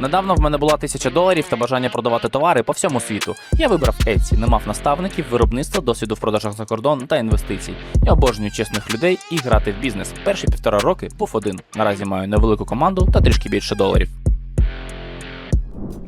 Недавно в мене була тисяча доларів та бажання продавати товари по всьому світу. Я вибрав Etsy, не мав наставників, виробництва, досвіду в продажах за кордон та інвестицій. Я обожнюю чесних людей і грати в бізнес. Перші півтора роки був один. Наразі маю невелику команду та трішки більше доларів.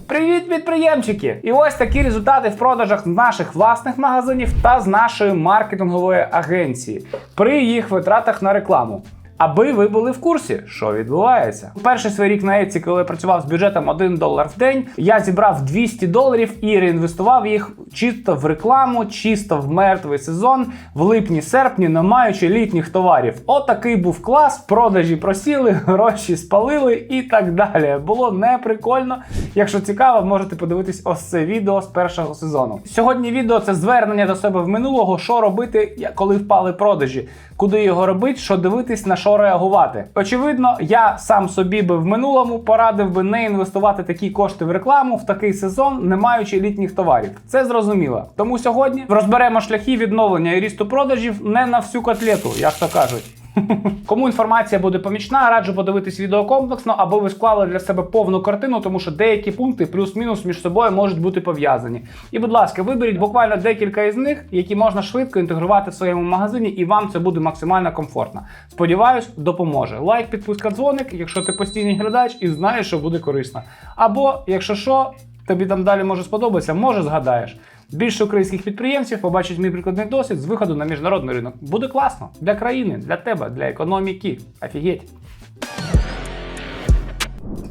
Привіт, підприємчики! І ось такі результати в продажах наших власних магазинів та з нашої маркетингової агенції при їх витратах на рекламу. Аби ви були в курсі, що відбувається. Перший свій рік на Etsy, коли я працював з бюджетом 1 долар в день, я зібрав 200 доларів і реінвестував їх чисто в рекламу, чисто в мертвий сезон, в липні-серпні, не маючи літніх товарів. Отакий був клас, продажі просіли, гроші спалили і так далі. Було не прикольно. Якщо цікаво, можете подивитись ось це відео з першого сезону. Сьогодні відео це звернення до себе в минулого, що робити, коли впали продажі, куди його робити, що дивитись, на що реагувати. Очевидно, я сам собі би в минулому порадив би не інвестувати такі кошти в рекламу в такий сезон, не маючи літніх товарів. Це зрозуміло. Тому сьогодні розберемо шляхи відновлення і рісту продажів не на всю котлету, як то кажуть. Кому інформація буде помічна, раджу подивитись відео комплексно, аби ви склали для себе повну картину, тому що деякі пункти плюс-мінус між собою можуть бути пов'язані. І, будь ласка, виберіть буквально декілька із них, які можна швидко інтегрувати в своєму магазині, і вам це буде максимально комфортно. Сподіваюсь, допоможе. Лайк, підписка, дзвоник, якщо ти постійний глядач і знаєш, що буде корисно. Або, якщо що, тобі там далі може сподобатися, може згадаєш. Більше українських підприємців побачать мій прикладний досвід з виходу на міжнародний ринок. Буде класно для країни, для тебе, для економіки. Офігеть.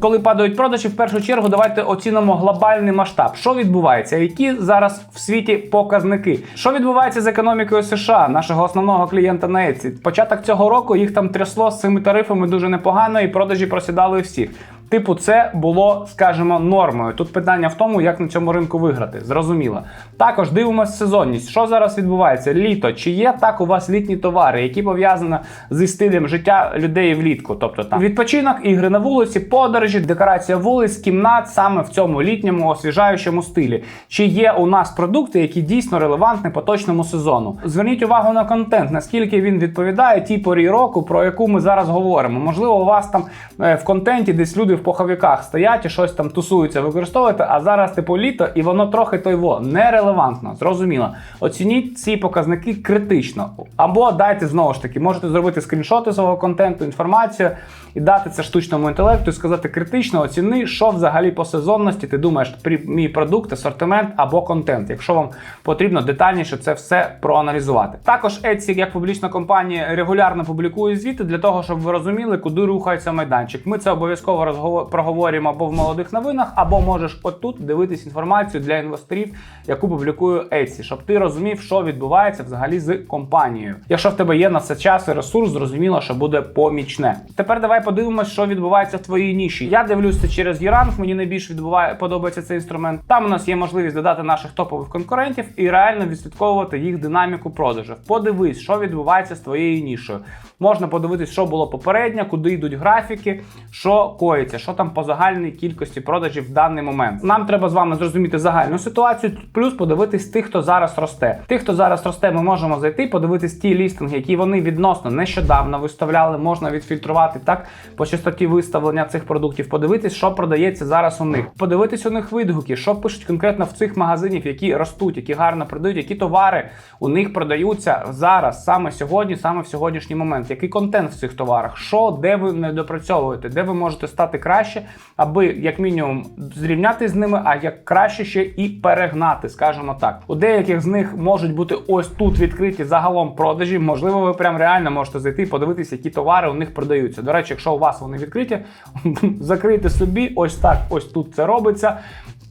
Коли падають продажі, в першу чергу давайте оцінимо глобальний масштаб. Що відбувається? Які зараз в світі показники? Що відбувається з економікою США, нашого основного клієнта на Etsy? Початок цього року їх там трясло з цими тарифами дуже непогано, і продажі просідали всіх. Типу, це було, скажімо, нормою. Тут питання в тому, як на цьому ринку виграти. Зрозуміло. Також дивимося сезонність. Що зараз відбувається? Літо. Чи є так у вас літні товари, які пов'язані зі стилем життя людей влітку? Тобто там відпочинок, ігри на вулиці, подорожі, декорація вулиць, кімнат саме в цьому літньому освіжаючому стилі. Чи є у нас продукти, які дійсно релевантні поточному сезону? Зверніть увагу на контент, наскільки він відповідає тій порі року, про яку ми зараз говоримо. Можливо, у вас там е, в контенті десь люди в пуховиках стоять і щось там тусуються, використовуєте, а зараз типу літо, і воно трохи той во нерелевантно. Зрозуміло. Оцініть ці показники критично. Або дайте знову ж таки, можете зробити скріншоти свого контенту, інформацію і дати це штучному інтелекту і сказати критично оціни, що взагалі по сезонності ти думаєш про мій продукт, асортимент або контент, якщо вам потрібно детальніше це все проаналізувати. Також Etsy, як публічна компанія, регулярно публікує звіти для того, щоб ви розуміли, куди рухається майданчик. Ми це обов'язково розгово- проговорюємо або в молодих новинах, або можеш отут дивитись інформацію для інвесторів, яку публікує Etsy, щоб ти розумів, що відбувається взагалі з компанією. Якщо в тебе є на це час і ресурс, зрозуміло, що буде помічне. Тепер давай подивимось, що відбувається в твоїй ніші. Я дивлюся через Єранг, мені найбільш відбуває подобається цей інструмент. Там у нас є можливість додати наших топових конкурентів і реально відслідковувати їх динаміку продажів. Подивись, що відбувається з твоєю нішою. Можна подивитись, що було попередньо, куди йдуть графіки, що коїться, що там по загальній кількості продажів в даний момент. Нам треба з вами зрозуміти загальну ситуацію, плюс подивитись тих, хто зараз росте. Тих, хто зараз росте, ми можемо зайти, подивитись ті лістинги, які вони відносно нещодавно виставляли, можна відфільтрувати так по частоті виставлення цих продуктів, подивитись, що продається зараз у них, подивитись у них відгуки, що пишуть конкретно в цих магазинів, які ростуть, які гарно продають, які товари у них продаються зараз, саме сьогодні, саме в сьогоднішній момент. Який контент в цих товарах, що де ви не допрацьовуєте, де ви можете стати краще, аби як мінімум зрівняти з ними, а як краще ще і перегнати, скажімо так. У деяких з них можуть бути ось тут відкриті загалом продажі. Можливо, ви прям реально можете зайти і подивитися, які товари у них продаються. До речі, якщо у вас вони відкриті, закрийте собі, ось так, ось тут це робиться.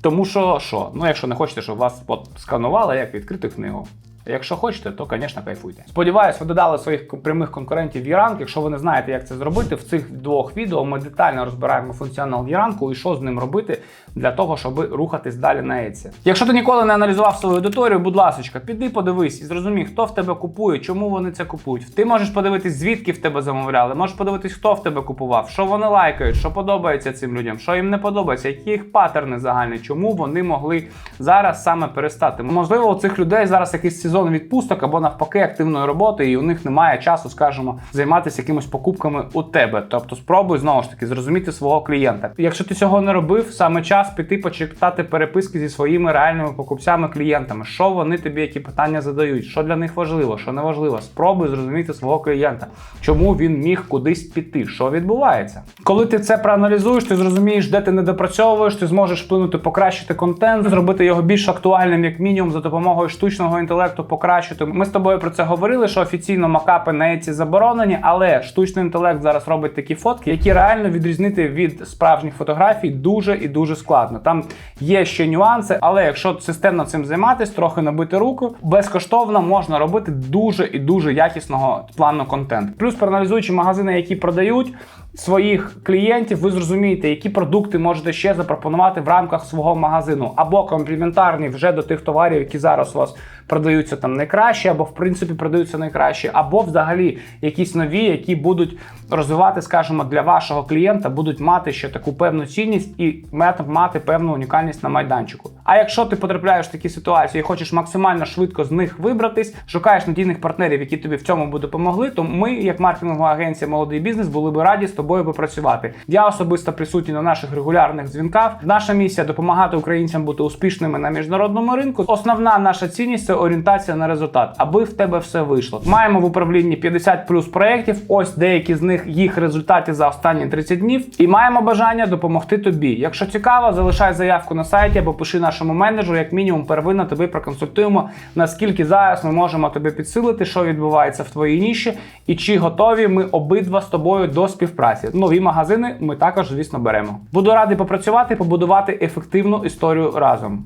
Тому що що? Ну, якщо не хочете, щоб вас сканували, як відкрити книгу. Якщо хочете, то, звісно, кайфуйте. Сподіваюсь, ви додали своїх прямих конкурентів в Яранк. Якщо ви не знаєте, як це зробити, в цих двох відео ми детально розбираємо функціонал Яранку і що з ним робити для того, щоб рухатись далі на Etsy. Якщо ти ніколи не аналізував свою аудиторію, будь ласка, піди подивись і зрозумій, хто в тебе купує, чому вони це купують. Ти можеш подивитись, звідки в тебе замовляли, можеш подивитись, хто в тебе купував, що вони лайкають, що подобається цим людям, що їм не подобається, які їх паттерни загальні, чому вони могли зараз саме перестати. Можливо, у цих людей зараз якийсь сезон відпусток або навпаки активної роботи, і у них немає часу, скажімо, займатися якимись покупками у тебе. Тобто спробуй знову ж таки зрозуміти свого клієнта. Якщо ти цього не робив, саме час піти почитати переписки зі своїми реальними покупцями, клієнтами, що вони тобі, які питання задають, що для них важливо, що не важливо. Спробуй зрозуміти свого клієнта, чому він міг кудись піти, що відбувається. Коли ти це проаналізуєш, ти зрозумієш, де ти не допрацьовуєш, ти зможеш вплинути, покращити контент, зробити його більш актуальним, як мінімум, за допомогою штучного інтелекту покращити. Ми з тобою про це говорили, що офіційно макапи на Еці заборонені, але штучний інтелект зараз робить такі фотки, які реально відрізнити від справжніх фотографій дуже і дуже складно. Там є ще нюанси, але якщо системно цим займатися, трохи набити руку, безкоштовно можна робити дуже і дуже якісного плану контент. Плюс проаналізуючи магазини, які продають своїх клієнтів, ви зрозумієте, які продукти можете ще запропонувати в рамках свого магазину, або комплементарні вже до тих товарів, які зараз у вас продаються там найкраще, або в принципі продаються найкраще, або взагалі якісь нові, які будуть розвивати, скажімо, для вашого клієнта, будуть мати ще таку певну цінність і мати- певну унікальність на майданчику. А якщо ти потрапляєш в такі ситуації і хочеш максимально швидко з них вибратись, шукаєш надійних партнерів, які тобі в цьому допомогли, то ми, як маркетингова агенція Молодий бізнес, були би раді тобою попрацювати. Я особисто присутній на наших регулярних дзвінках. Наша місія допомагати українцям бути успішними на міжнародному ринку. Основна наша цінність це орієнтація на результат, аби в тебе все вийшло. Маємо в управлінні 50 плюс проєктів. Ось деякі з них їх результати за останні 30 днів. І маємо бажання допомогти тобі. Якщо цікаво, залишай заявку на сайті або пиши нашому менеджеру, як мінімум, первинно тебе проконсультуємо, наскільки зараз ми можемо тобі підсилити, що відбувається в твоїй ніші, і чи готові ми обидва з тобою до співпраці. Нові магазини ми також, звісно, беремо. Буду радий попрацювати побудувати ефективну історію разом.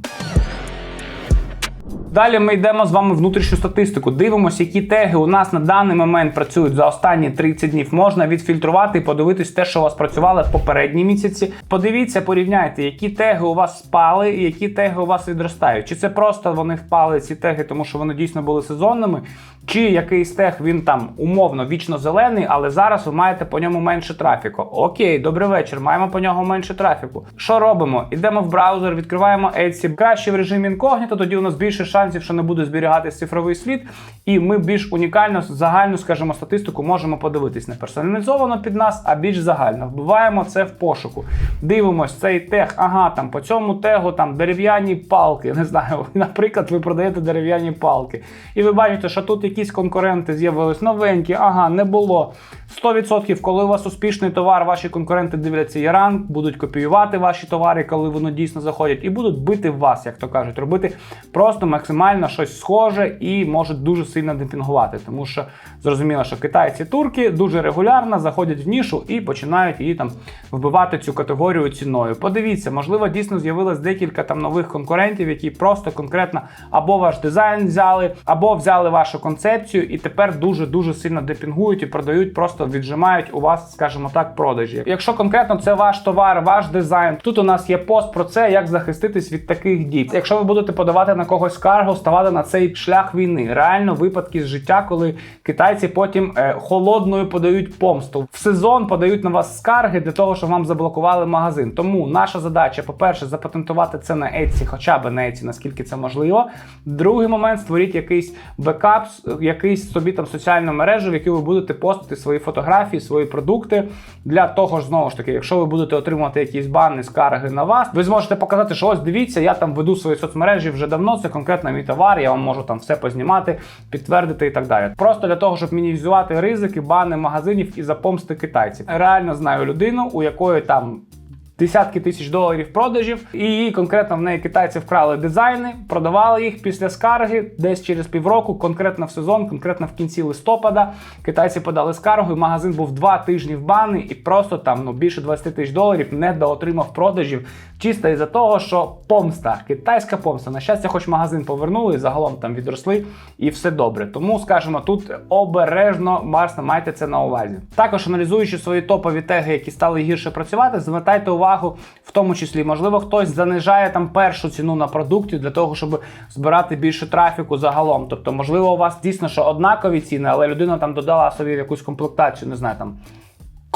Далі ми йдемо з вами внутрішню статистику. Дивимося, які теги у нас на даний момент працюють за останні 30 днів. Можна відфільтрувати і подивитись те, що у вас працювало в попередні місяці. Подивіться, порівняйте, які теги у вас спали і які теги у вас відростають. Чи це просто вони впали ці теги, тому що вони дійсно були сезонними, чи якийсь тег він там умовно вічно зелений, але зараз ви маєте по ньому менше трафіку. Окей, добрий вечір. Маємо по нього менше трафіку. Що робимо? Ідемо в браузер, відкриваємо Etsy. Краще в режимі інкогніто, тоді у нас більше шансів, що не буде зберігатись цифровий слід, і ми більш унікально загальну, скажімо, статистику можемо подивитись не персоналізовано під нас, а більш загально. Вбиваємо це в пошуку. Дивимось цей тег. Ага, там по цьому тегу там дерев'яні палки. Не знаю, наприклад, ви продаєте дерев'яні палки. І ви бачите, що тут якісь конкуренти з'явились новенькі, ага, не було. 100%, коли у вас успішний товар, ваші конкуренти дивляться Яран, будуть копіювати ваші товари, коли воно дійсно заходять, і будуть бити вас, як то кажуть, робити просто максимально щось схоже і можуть дуже сильно демпінгувати. Тому що зрозуміло, що китайці турки дуже регулярно заходять в нішу і починають її там вбивати цю категорію ціною. Подивіться, можливо, дійсно з'явилось декілька там нових конкурентів, які просто конкретно або ваш дизайн взяли, або взяли вашу концепцію, і тепер дуже дуже сильно депінгують і продають, просто віджимають у вас, скажімо так, продажі. Якщо конкретно це ваш товар, ваш дизайн, тут у нас є пост про це, як захиститись від таких дій. Якщо ви будете подавати на когось скаргу, ставати на цей шлях війни, реально випадки з життя, коли китайці потім е, холодною подають помсту в сезон, подають на вас скарги для того, щоб вам заблокували магазин. Тому наша задача, по-перше, запатентувати це на Etsy, хоча б на Etsy, наскільки це можливо. Другий момент створіть якийсь бекап, якийсь собі там соціальну мережу, в яку ви будете постити свої фотографії, свої продукти. Для того ж, знову ж таки, якщо ви будете отримувати якісь бани, скарги на вас, ви зможете показати, що ось дивіться, я там веду свої соцмережі вже давно. Це конкретно мій товар, я вам можу там все познімати, підтвердити і так далі. Просто для того, щоб мінімізувати ризики, бани магазинів і запомсти китайців. Реально знаю людину, у якої там десятки тисяч доларів продажів, і конкретно в неї китайці вкрали дизайни, продавали їх після скарги десь через півроку, конкретно в сезон, конкретно в кінці листопада. Китайці подали скаргу, і магазин був два тижні в бани, і просто там ну більше 20 тисяч доларів не доотримав продажів. Чисто із-за того, що помста, китайська помста. На щастя, хоч магазин повернули, загалом там відросли, і все добре. Тому скажімо, тут обережно Марс, майте це на увазі. Також аналізуючи свої топові теги, які стали гірше працювати, звертайте увагу, в тому числі, можливо, хтось занижає там першу ціну на продукті для того, щоб збирати більше трафіку загалом. Тобто, можливо, у вас дійсно що однакові ціни, але людина там додала собі якусь комплектацію, не знаю там.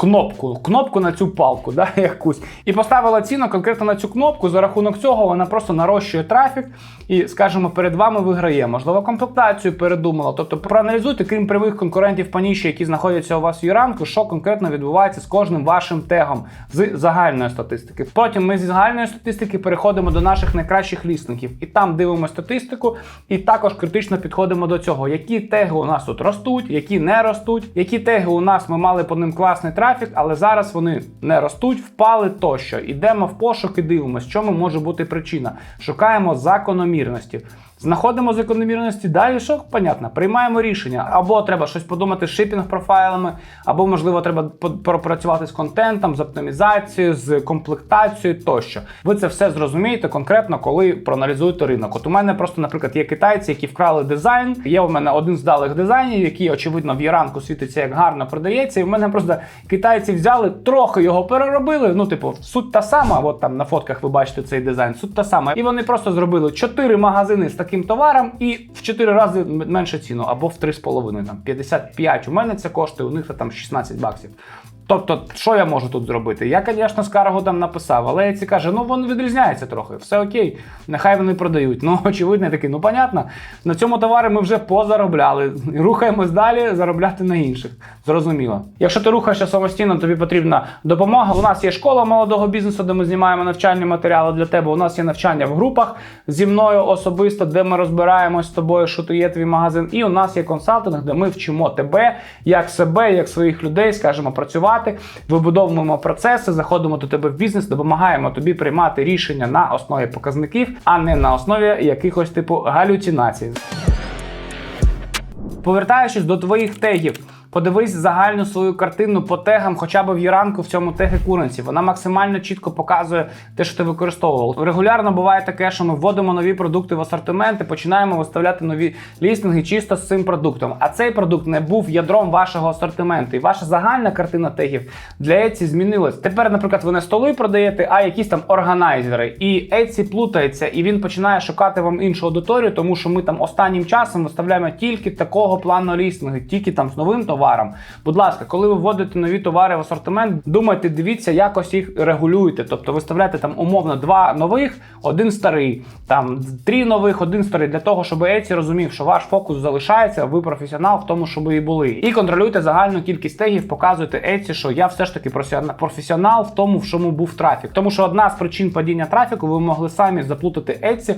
Кнопку, кнопку на цю палку, да, якусь, і поставила ціну конкретно на цю кнопку. За рахунок цього вона просто нарощує трафік і, скажімо, перед вами виграє. Можливо, комплектацію передумала. Тобто проаналізуйте, крім прямих конкурентів по ніші, які знаходяться у вас в юранку, що конкретно відбувається з кожним вашим тегом з загальної статистики. Потім ми зі загальної статистики переходимо до наших найкращих лістингів, і там дивимо статистику, і також критично підходимо до цього, які теги у нас тут ростуть, які не ростуть, які теги у нас ми мали по ним класний трафік, але зараз вони не ростуть, впали тощо. Ідемо в пошук і дивимося, чому може бути причина. Шукаємо закономірності. Знаходимо закономірності, далі що понятно, приймаємо рішення. Або треба щось подумати з шипінг профайлами, або можливо треба пропрацювати з контентом, з оптимізацією, з комплектацією тощо. Ви це все зрозумієте конкретно, коли проаналізуєте ринок. От у мене просто, наприклад, є китайці, які вкрали дизайн. Є у мене один з далих дизайнів, який, очевидно, в Яранку світиться як гарно продається. І в мене просто китайці взяли, трохи його переробили. Ну, типу, суть та сама. От там на фотках ви бачите цей дизайн, суть та сама. І вони просто зробили 4 магазини з таким товаром і в 4 рази менше ціну, або в 3,5, там 55. У мене це коштує, у них це там 16 баксів. Тобто, що я можу тут зробити? Я, звісно, скаргу там написав, але Еці каже, ну воно відрізняється трохи, все окей, нехай вони продають. Ну, очевидно, я такий, ну понятно, на цьому товарі ми вже позаробляли. Рухаємось далі, заробляти на інших. Зрозуміло. Якщо ти рухаєшся самостійно, тобі потрібна допомога. У нас є школа молодого бізнесу, де ми знімаємо навчальні матеріали для тебе. У нас є навчання в групах зі мною особисто, де ми розбираємось з тобою, що то є твій магазин. І у нас є консалтинг, де ми вчимо тебе, як себе, як своїх людей, скажімо, працювати, вибудовуємо процеси, заходимо до тебе в бізнес, допомагаємо тобі приймати рішення на основі показників, а не на основі якихось типу галюцинацій. Повертаючись до твоїх тегів, подивись загальну свою картину по тегам, хоча б в Яранку в цьому теги куренці. Вона максимально чітко показує те, що ти використовував. Регулярно буває таке, що ми вводимо нові продукти в асортимент і починаємо виставляти нові лістинги чисто з цим продуктом. А цей продукт не був ядром вашого асортименту. І ваша загальна картина тегів для Etsy змінилась. Тепер, наприклад, ви не столи продаєте, а якісь там органайзери. І Etsy плутається, і він починає шукати вам іншу аудиторію, тому що ми там останнім часом виставляємо тільки такого плану лістинги, тільки там з новим товаром. Будь ласка, коли ви вводите нові товари в асортимент, думайте, дивіться, якось їх регулюєте. Тобто виставляєте там умовно два нових, один старий, там три нових, один старий, для того, щоб Etsy розумів, що ваш фокус залишається, ви професіонал в тому, щоб і були. І контролюйте загальну кількість тегів, показуйте Etsy, що я все ж таки професіонал в тому, в чому був трафік. Тому що одна з причин падіння трафіку, ви могли самі заплутати Etsy.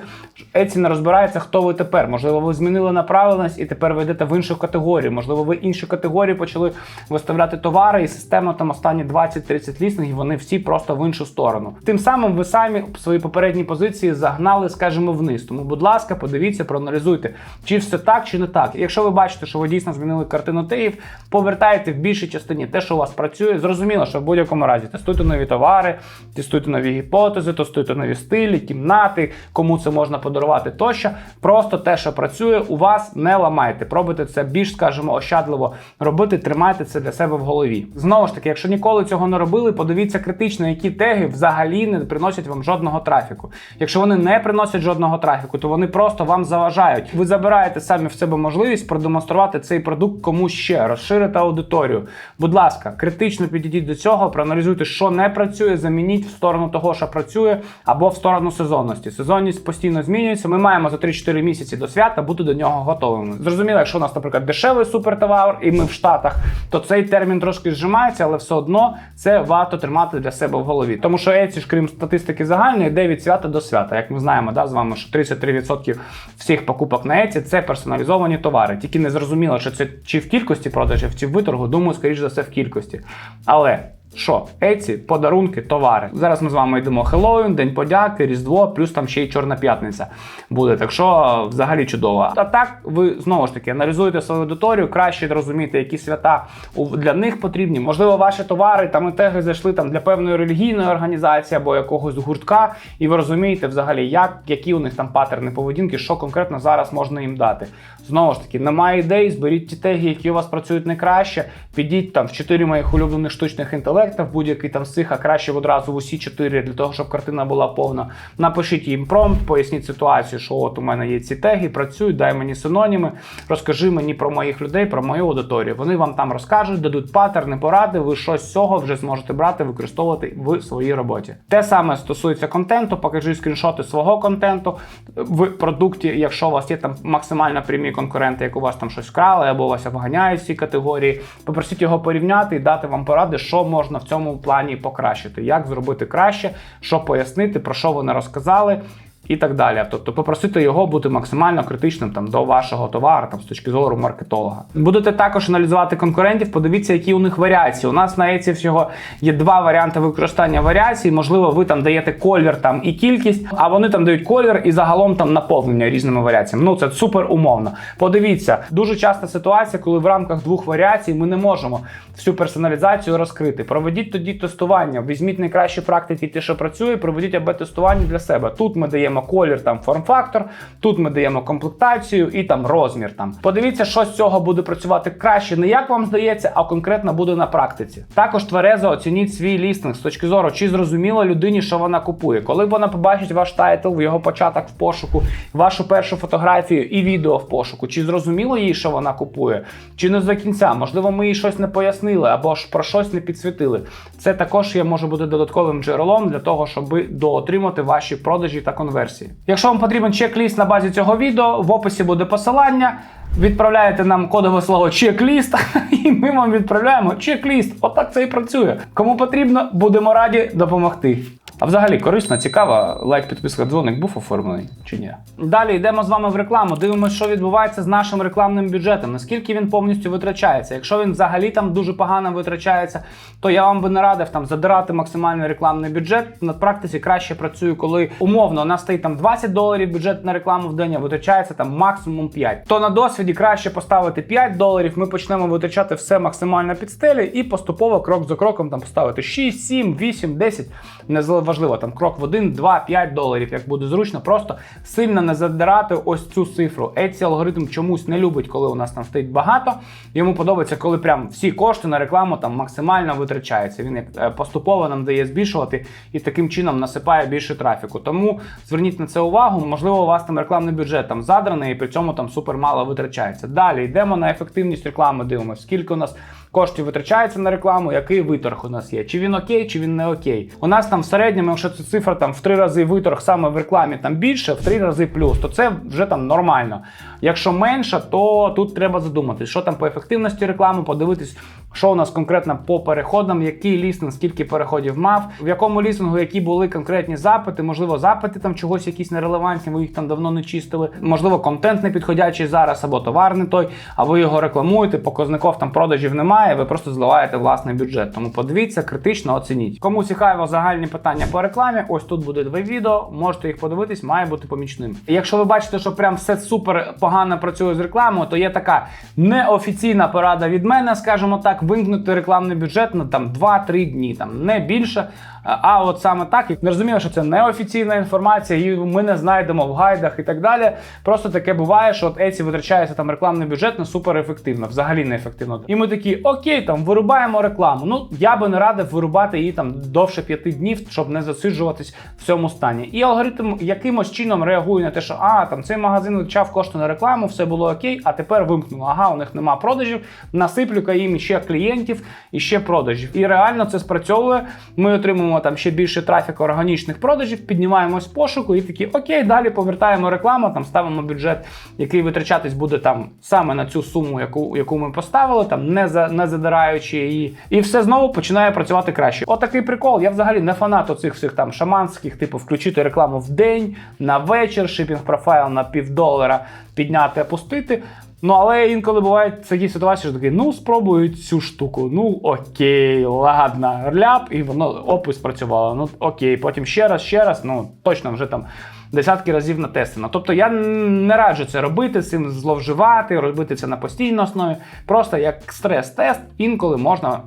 Etsy не розбирається, хто ви тепер. Можливо, ви змінили направленість і тепер ви йдете в іншу категорію. Можливо, ви інші категорії почали виставляти товари, і системно там останні 20-30 лістингів, вони всі просто в іншу сторону. Тим самим ви самі свої попередні позиції загнали, скажімо, вниз. Тому, будь ласка, подивіться, проаналізуйте, чи все так, чи не так. Якщо ви бачите, що ви дійсно змінили картину тегів, повертайте в більшій частині те, що у вас працює. Зрозуміло, що в будь-якому разі тестуйте нові товари, тестуйте нові гіпотези, тестуйте нові стилі, кімнати, кому це можна подарувати тощо. Просто те, що працює, у вас не ламайте. Пробуйте це більш, скажімо, ощадливо робити, тримайте це для себе в голові. Знову ж таки, якщо ніколи цього не робили, подивіться критично, які теги взагалі не приносять вам жодного трафіку. Якщо вони не приносять жодного трафіку, то вони просто вам заважають. Ви забираєте самі в себе можливість продемонструвати цей продукт комусь ще, розширити аудиторію. Будь ласка, критично підійдіть до цього, проаналізуйте, що не працює, замініть в сторону того, що працює, або в сторону сезонності. Сезонність постійно змінюється. Ми маємо за 3-4 місяці до свята бути до нього готовими. Зрозуміло, якщо у нас, наприклад, дешевий супертовар, і ми в Штатах, то цей термін трошки зжимається, але все одно це варто тримати для себе в голові. Тому що Еці ж, крім статистики загальної, йде від свята до свята. Як ми знаємо, да, з вами, що 33% всіх покупок на Еці – це персоналізовані товари. Тільки не зрозуміло, що це чи в кількості продажів, чи в виторгу. Думаю, скоріш за все, в кількості. Але що? Еці, подарунки, товари. Зараз ми з вами йдемо Хеллоуін, День подяки, Різдво, плюс там ще й Чорна п'ятниця буде. Так що взагалі чудово. А так ви знову ж таки аналізуєте свою аудиторію, краще розумієте, які свята для них потрібні. Можливо, ваші товари там і теги зайшли там для певної релігійної організації або якогось гуртка, і ви розумієте взагалі, як, які у них там патерни поведінки, що конкретно зараз можна їм дати. Знову ж таки, немає ідей, зберіть ті теги, які у вас працюють найкраще. Підіть там в чотири моїх улюблених штучних інтелектів. Селектор, будь-який там з цих, а краще одразу в усі чотири для того, щоб картина була повна. Напишіть їм промпт, поясніть ситуацію, що от у мене є ці теги, працюють, дай мені синоніми, розкажи мені про моїх людей, про мою аудиторію. Вони вам там розкажуть, дадуть паттерни, поради. Ви щось з цього вже зможете брати, використовувати в своїй роботі. Те саме стосується контенту. Покажи скріншоти свого контенту в продукті, якщо у вас є там максимально прямі конкуренти, як у вас там щось вкрали, або вас обганяють в цій категорії. Попросіть його порівняти і дати вам поради, що можна в цьому плані покращити, як зробити краще, що пояснити, про що вони розказали. І так далі. Тобто попросити його бути максимально критичним там до вашого товару, там з точки зору маркетолога. Будете також аналізувати конкурентів, подивіться, які у них варіації. У нас на Etsy всього є два варіанти використання варіацій. Можливо, ви там даєте колір там і кількість, а вони там дають колір і загалом там наповнення різними варіаціями. Ну це супер умовно. Подивіться, дуже часта ситуація, коли в рамках двох варіацій ми не можемо всю персоналізацію розкрити. Проведіть тоді тестування. Візьміть найкращі практики, ті, що працює, проведіть АБ тестування для себе. Тут ми даємо колір, там форм-фактор, тут ми даємо комплектацію і там розмір. Там подивіться, що з цього буде працювати краще, не як вам здається, а конкретно буде на практиці. Також тверезо оцініть свій лістинг з точки зору, чи зрозуміло людині, що вона купує. Коли вона побачить ваш тайтл, його початок в пошуку, вашу першу фотографію і відео в пошуку, чи зрозуміло їй, що вона купує, чи не до кінця, можливо, ми їй щось не пояснили або ж про щось не підсвітили. Це також є може бути додатковим джерелом для того, щоб доотримати ваші продажі та конверсії. Якщо вам потрібен чек-ліст на базі цього відео, в описі буде посилання. Відправляєте нам кодове слово чек-ліст, і ми вам відправляємо чек-ліст. Отак це і працює. Кому потрібно, будемо раді допомогти. А взагалі корисно, цікаво, лайк, підписка, дзвоник був оформлений чи ні? Далі йдемо з вами в рекламу. Дивимося, що відбувається з нашим рекламним бюджетом, наскільки він повністю витрачається. Якщо він взагалі там дуже погано витрачається, то я вам би не радив там задирати максимальний рекламний бюджет. На практиці краще працюю, коли умовно у нас стоїть там 20 доларів бюджет на рекламу в день, а витрачається там максимум 5. То на досвіді краще поставити 5 доларів. Ми почнемо витрачати все максимально під стелі і поступово крок за кроком там поставити 6, 7, 8, 10. Не важливо, там крок в 1, 2, 5 доларів, як буде зручно, просто сильно не задирати ось цю цифру. Etsy алгоритм чомусь не любить, коли у нас там стоїть багато. Йому подобається, коли прям всі кошти на рекламу там максимально витрачаються. Він е, поступово нам дає збільшувати і таким чином насипає більше трафіку. Тому зверніть на це увагу. Можливо, у вас там рекламний бюджет там задраний і при цьому там супер мало витрачається. Далі йдемо на ефективність реклами. Дивимося, скільки у нас. Коштів витрачається на рекламу, який виторг у нас є. Чи він окей, чи він не окей. У нас там в середньому, якщо ця цифра там в три рази виторг саме в рекламі там більше, в три рази плюс, то це вже там нормально. Якщо менше, то тут треба задуматись, що там по ефективності реклами, подивитись, що у нас конкретно по переходам, який лістинг, скільки переходів мав, в якому лістингу які були конкретні запити, можливо, запити там чогось якісь нерелевантні, ви їх там давно не чистили. Можливо, контент не підходячий зараз, або товар не той, а ви його рекламуєте, показників там продажів немає, ви просто зливаєте власний бюджет. Тому подивіться, критично оцініть. Кому цікаво загальні питання по рекламі, ось тут буде два відео, можете їх подивитись, має бути помічним. І якщо ви бачите, що прям все супер погано працює з рекламою, то є така неофіційна порада від мене, скажімо так, вимкнути рекламний бюджет на там 2-3 дні, там не більше. А от саме так, як не розумію, що це неофіційна інформація, і ми не знайдемо в гайдах і так далі. Просто таке буває, що от Etsy витрачається там рекламний бюджет не супер ефективно, взагалі не ефективно. І ми такі, окей, там вирубаємо рекламу. Ну я би не радив вирубати її там довше п'яти днів, щоб не засиджуватись в цьому стані. І алгоритм якимось чином реагує на те, що а там цей магазин витрачав кошти на рекламу, все було окей, а тепер вимкнуло. Ага, у них нема продажів. Насиплю-ка їм ще клієнтів і ще продажів. І реально це спрацьовує. Ми отримуємо там ще більше трафіку органічних продажів, піднімаємось пошуку і такі окей, далі повертаємо рекламу, там ставимо бюджет, який витрачатись буде там саме на цю суму, яку яку ми поставили, там не за не задираючи її, і все знову починає працювати краще. Отакий прикол. Я взагалі не фанат оцих всіх там шаманських, типу включити рекламу в день, на вечір, шипінг профайл на півдолара підняти, опустити. Ну, але інколи бувають такі ситуації, що такий, ну спробую цю штуку. Ну окей, ладно, ляп, і воно опис працювало. Ну окей, потім ще раз, ще раз, ну точно вже там. Десятки разів натестено. Тобто я не раджу це робити, цим зловживати, робити це на постійній основі. Просто як стрес-тест, інколи можна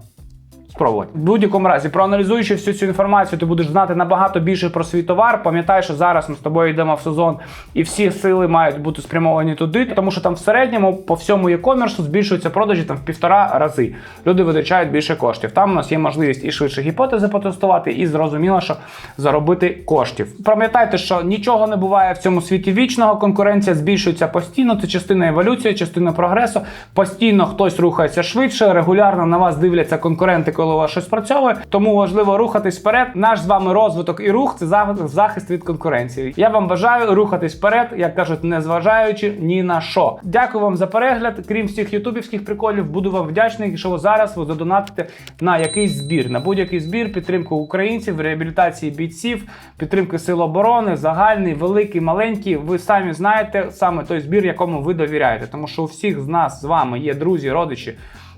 спробувати. В будь-якому разі, проаналізуючи всю цю інформацію, ти будеш знати набагато більше про свій товар. Пам'ятай, що зараз ми з тобою йдемо в сезон, і всі сили мають бути спрямовані туди, тому що там в середньому по всьому e-commerce збільшуються продажі там в півтора рази. Люди витрачають більше коштів. Там у нас є можливість і швидше гіпотези потестувати, і зрозуміло, що заробити коштів. Пам'ятайте, що нічого не буває в цьому світі вічного. Конкуренція збільшується постійно. Це частина еволюції, частина прогресу. Постійно хтось рухається швидше, регулярно на вас дивляться конкуренти, коли вас щось працьовує. Тому важливо рухатись вперед. Наш з вами розвиток і рух це захист від конкуренції. Я вам бажаю рухатись вперед, як кажуть, не зважаючи ні на що. Дякую вам за перегляд. Крім всіх ютубівських приколів, буду вам вдячний, якщо ви зараз ви задонатите на якийсь збір, на будь-який збір, підтримку українців, реабілітації бійців, підтримки сил оборони, загальний, великий, маленький. Ви самі знаєте саме той збір, якому ви довіряєте, тому що у всіх з нас з вами є друзі, родичі.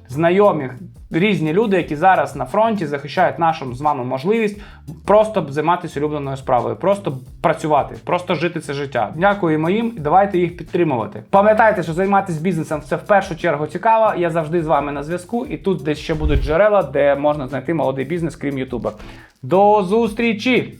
Знайомі різні люди, які зараз на фронті захищають нашу з вами можливість просто займатися улюбленою справою, просто працювати, просто жити це життя. Дякую моїм і давайте їх підтримувати. Пам'ятайте, що займатися бізнесом це в першу чергу цікаво. Я завжди з вами на зв'язку, і тут десь ще будуть джерела, де можна знайти молодий бізнес, крім Ютуба. До зустрічі!